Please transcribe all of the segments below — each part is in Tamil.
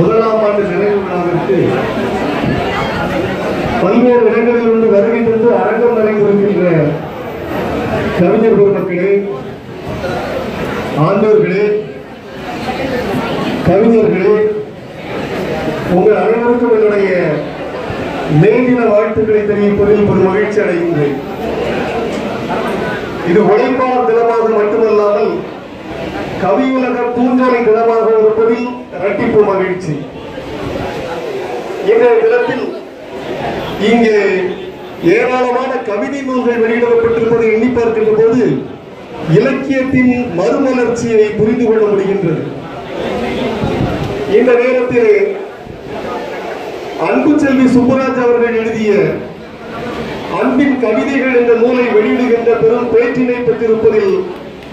முதலாம் ஆண்டு நிறைவு விழாவிற்கு பல்வேறு இடங்களிலிருந்து வருகை தந்து அரங்கம் நடைபெறுகின்ற கவிஞர் பெருமக்களே ஆண்டோர்களே கவிஞர்களே உங்கள் அனைவருக்கும் என்னுடைய மேதின வாழ்த்துக்களை தெரிவிப்பதில் ஒரு மகிழ்ச்சி அடைகின்றேன். இது உழைப்பாளர் தினமாக மட்டுமல்ல கவியுலக பூஞ்சோலை தினமாக இருப்பதில் இரட்டிப்பு மகிழ்ச்சி. இன்றைய தினத்தில் இங்கே ஏராளமான கவிதை நூல்கள் வெளியிடப்பட்டிருப்பதை எண்ணி பார்க்கின்ற போது இலக்கியத்தின் மறுமலர்ச்சியை புரிந்து கொள்ள முடிகின்றது. இந்த நேரத்தில் அன்பு செல்வி சுப்புராஜ் அவர்கள் எழுதிய அன்பின் கவிதைகள் என்ற நூலை வெளியிடுகின்ற பெரும் பேற்றினை பெற்றிருப்பதில்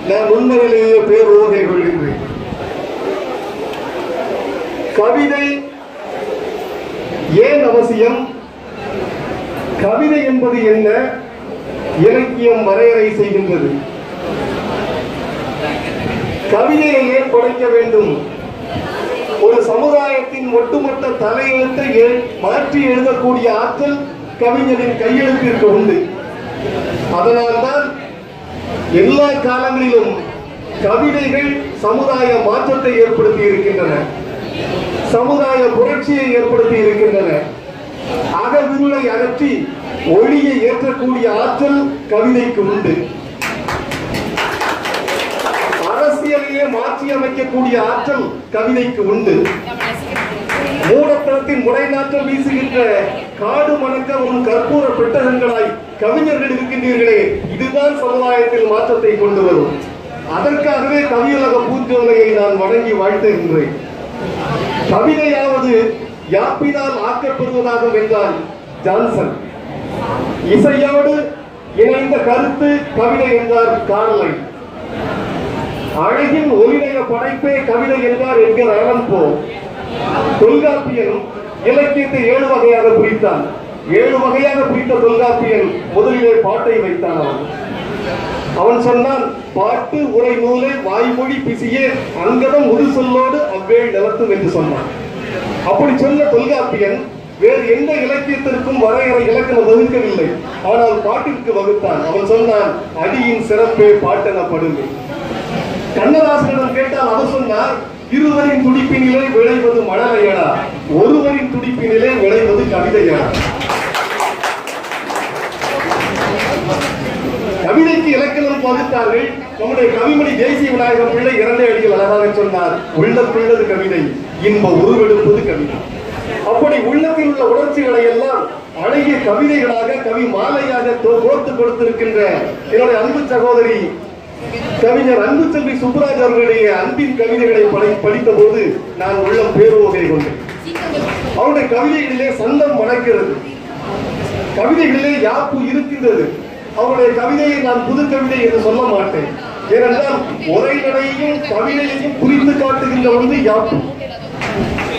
நான் உண்மையிலேயே பேரோகை கொள்கின்றேன். கவிதை ஏன் அவசியம்? கவிதை என்பது என்ன? இலக்கியம் வரையறை செய்கின்றது. கவிதையை ஏன் படைக்க வேண்டும்? ஒரு சமுதாயத்தின் ஒட்டுமொத்த தலையெழுத்தை மாற்றி எழுதக்கூடிய ஆற்றல் கவிஞரின் கையெழுத்திற்கு உண்டு. அதனால்தான் எல்லா காலங்களிலும் கவிதைகள் சமுதாய மாற்றத்தை ஏற்படுத்தி இருக்கின்றன. சமுதாய புரட்சியை ஏற்படுத்தி இருக்கின்றன. அகவிருளை அகற்றி ஒளியை ஏற்றக்கூடிய ஆற்றல் கவிதைக்கு உண்டு. அரசியலையே மாற்றி அமைக்கக்கூடிய ஆற்றல் கவிதைக்கு உண்டு. மூடத்தனத்தின் முறைநாற்றம் வீசுகின்ற காடு மணக்க ஒரு கற்பூர பெட்டகங்களாய் கவிஞர்கள் இருக்கின்றீர்களே இதுதான் சமுதாயத்தில் மாற்றத்தை கொண்டு வரும். அதற்காகவே கவியுலக பூஞ்சோலையை நான் வணங்கி வாழ்த்துகின்றேன். கவிதையாவது யாப்பினால் ஆக்கப்படுவதாக வென்றான் ஜான்சன். இசையோடு இணைந்த கருத்து கவிதை என்றார் கார்லை அழகின் ஒருநய படைப்பே கவிதை என்றார் என்கிற அலன் போ. தொல்காப்பியன் இலக்கியத்தை ஏழு வகையாக குறித்தான் ஏழு வகையாக பிரித்த தொல்காப்பியன் முதலிலே பாட்டை வைத்தான் அவன். அவன் சொன்னான் பாட்டு உரை நூலை வாய்மொழி பிசியே அங்கதம் முது சொல்லோடு அவ்வேள் நிலத்தும் என்று சொன்னான். அப்படி சொன்ன தொல்காப்பியன் வேறு எந்த இலக்கியத்திற்கும் வரையறை இலக்கணம் வகுக்கவில்லை. ஆனால் பாட்டிற்கு வகுத்தான். அவன் சொன்னான் அடியின் சிறப்பே பாட்டெனப்படுமே. கண்ணதாசனிடம் கேட்டால் அவர் சொன்னார் இருவரின் துடிப்பினிலே விளைவது மழலையடா ஒருவரின் துடிப்பினிலே விளைவது கவிதையடா கவிதைக்கு இலக்கணம் வகுத்தார்கள் நம்முடைய கவிமணி தேசிய விநாயகம் பிள்ளை இரண்டே அடிகள் அழகாக சொன்னார். உள்ளத்துள்ளது கவிதை இன்ப உருவெடுப்பது கவிதை. அப்படி உள்ளத்தில் உள்ள உணர்ச்சிகளை எல்லாம் அழகிய கவிதைகளாக கவி மாலையாக கோர்த்து கொடுத்திருக்கின்ற என்னுடைய அன்பு சகோதரி கவிஞர் அன்பு செல்வி சுப்புராஜ் அவர்களுடைய அன்பின் கவிதைகளை படை படித்த போது நான் உள்ளம் பேருவகை கொண்டேன். அவருடைய கவிதைகளிலே சந்தம் மணக்கிறது. கவிதைகளிலே யாப்பு இருக்கின்றது. அவருடைய கவிதையை நான் புது கவிதை என்று சொல்ல மாட்டேன். ஏனென்றால் உரைநடையையும் கவிதையையும் புரிந்து காட்டுகின்ற ஒன்று யாப்பு.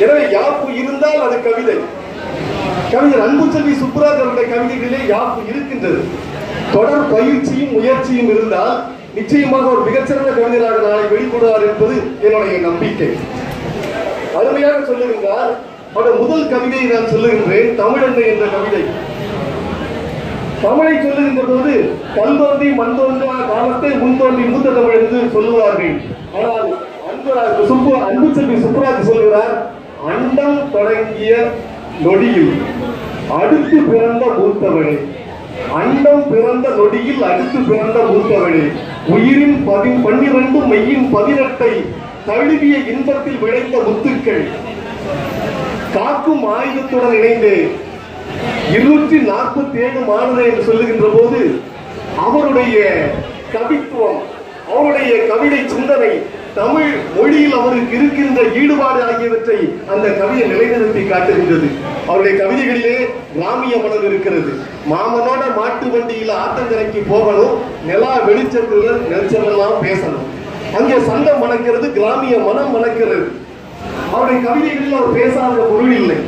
எனவே யாப்பு இருந்தால் அது கவிதை. கவிஞர் அன்புச்செல்வி சுப்புராஜ் அவருடைய கவிதைகளிலே யாப்பு இருக்கின்றது. தொடர் பயிற்சியும் முயற்சியும் இருந்தால் நிச்சயமாக ஒரு மிகச்சிறந்த கவிஞராக நாளை வெளிப்படுவார் என்பது என்னுடைய நம்பிக்கை. அருமையாக சொல்லுகின்றார். அவருடைய முதல் கவிதையை நான் சொல்லுகின்றேன் தமிழெண்ணை என்ற கவிதை. தமிழை சொல்லுகின்ற போது கல்தோன்றி மண் தோன்றா காலத்தை முன் தோன்றி மூத்த தமிழ் என்று சொல்லுவார்கள். ஆனால் அன்பு சுப்பு அன்பு செல்வி சுப்புராஜ் சொல்கிறார் அண்டம் தொடங்கிய நொடியில் அடுத்து பிறந்த மூத்தவளே. அண்டம் பிறந்த நொடியில் அடுத்து பிறந்த மூத்தவளே. உயிரின் பதி பன்னிரண்டு மெய்யின் பதினெட்டை தழுவிய இன்பத்தில் விளைந்த முத்துக்கள். காக்கும் ஆயுதத்துடன் இணைந்து இருநூற்றி நாற்பத்தி ஏழு மாணவர் என்று சொல்லுகின்ற போது அவருடைய கவித்துவம் அவருடைய கவிதை சிந்தனை தமிழ் மொழியில் அவருக்கு இருக்கின்ற ஈடுபாடு ஆகியவற்றை அந்த கவியை நிலைநிறுத்தி காட்டுகின்றது. அவருடைய கவிதைகளிலே கிராமிய மனம் இருக்கிறது. மாமனோட மாட்டு வண்டியில ஆத்தங்கரைக்கு போகணும் நிலா வெளிச்சத்துல நெரிச்சமெல்லாம் பேசணும். அங்கே சந்தம் மணக்கிறது கிராமிய மனம் மணக்கிறது அவருடைய கவிதைகளில் அவர் பேசாத பொருள் இல்லை.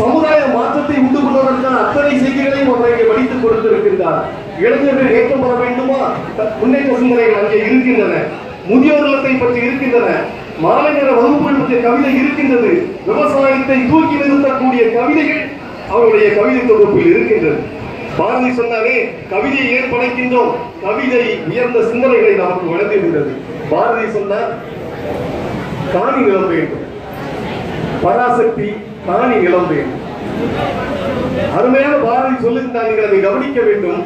சமுதாய மாற்றத்தை உண்டு கொள்வதற்கான அத்தனை செய்திகளையும் அவர் இங்கே படித்துக் கொடுத்திருக்கின்றார். இளைஞர்கள் ஏற்றம் வேண்டுமா? முன்னேற்ற சிந்தனைகள் அங்கே இருக்கின்றன. முதியோர் இல்லத்தை பற்றி இருக்கின்றன. மாலை நேர பற்றிய கவிதை இருக்கின்றது. விவசாயத்தை தூக்கி நிறுத்தக்கூடிய கவிதைகள் அவருடைய கவிதை தொகுப்பில் இருக்கின்றது. பாரதி சொன்னாரே கவிதையை ஏன் படைக்கின்றோம்? கவிதை உயர்ந்த சிந்தனைகளை நமக்கு வழங்குகின்றது. பாரதி சொன்னார் காணி நிலம் வேண்டும். பராசக்தி காணி நிலம் வேண்டும் அருமையான பாரதி சொல்லுகிறார் நீங்கள் அதை கவனிக்க வேண்டும்.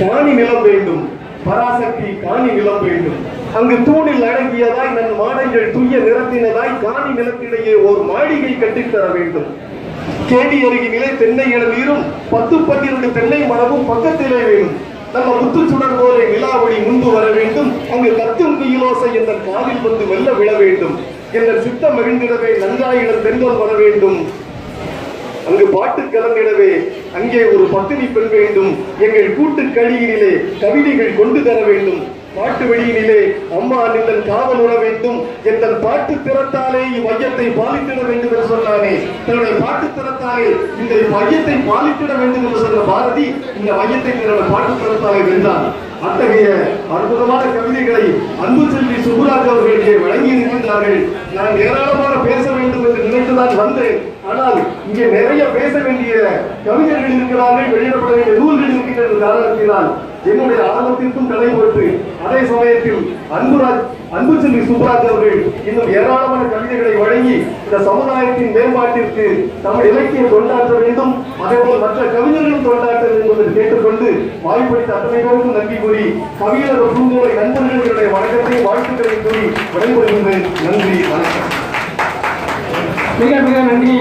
காணி நிலம் வேண்டும். பராசக்தி காணி நிலம் வேண்டும். அங்கு தூணில் அடங்கியதாய் நன் மாடைகள் துய்ய நிறத்தினதாய் காணி நிலத்திலேயே ஒரு மாளிகை கட்டித்தர வேண்டும். கேடி அருகே நிலை தென்னை இளநீரும் பத்து பன்னிரண்டு தென்னை மரமும் பக்கத்திலே வேணும். நம்ம முத்து சுடர் போலே நிலாவொளி முன்பு வர வேண்டும். அங்கு கத்தும் குயிலோசை என்ற காதில் வந்து வெல்ல விழ வேண்டும். என்ற சுத்தம் மகிழ்ந்திடவே நன்றாயிடம் பெண்கள் வர வேண்டும். அங்கு பாட்டு கலந்திடவே அங்கே ஒரு பத்தினி பெண் வேண்டும். எங்கள் கூட்டு கழியினிலே கவிதைகள் கொண்டு தர வேண்டும். பாட்டு வழியினிலே அம்மா காவல் உற வேண்டும் எங்கள் பாட்டு திறத்தாலே இவ்வையத்தை பாலித்திட வேண்டும் என்று சொன்னானே. தன்னுடைய பாட்டு திறத்தாலே இந்த மையத்தை பாலித்திட வேண்டும் என்று சொன்ன பாரதி இந்த மையத்தை தன்னுடைய பாட்டு திறத்தாலே வென்றான். அத்தகைய அற்புதமான கவிதைகளை அன்பு செல்வி சுப்புராஜ் அவர்கள் வழங்கி இருக்கின்றார்கள் நான் ஏராளமாக பேச வேண்டும் என்று நினைத்துதான் வந்தேன். ஆனால் இங்கே நிறைய பேச வேண்டிய கவிஞர்கள் இருக்கிறார்கள் வெளியிடப்பட வேண்டிய நூல்கள் இருக்கின்ற காரணத்தினால் என்னுடைய ஆர்வத்திற்கும் தலை போட்டு அதே சமயத்தில் அன்புராஜ் அன்பு செல்வி சுப்ராஜ் அவர்கள் இன்னும் ஏராளமான கவிதைகளை வழங்கி இந்த சமுதாயத்தின் மேம்பாட்டிற்கு தமிழ் இலக்கியம் தொண்டாற்ற வேண்டும் அதேபோல் மற்ற கவிஞர்களும் தொண்டாற்ற வேண்டும் என்று கேட்டுக்கொண்டு வாய்ப்பளித்த அத்தனை பேருக்கும் நன்றி கூறி கவிஞர் பூங்கோலை நண்பர்களுடைய வணக்கத்தை வாழ்த்துக்களை கூறி விடைபெறுகின்றேன். நன்றி வணக்கம். மிக மிக நன்றி.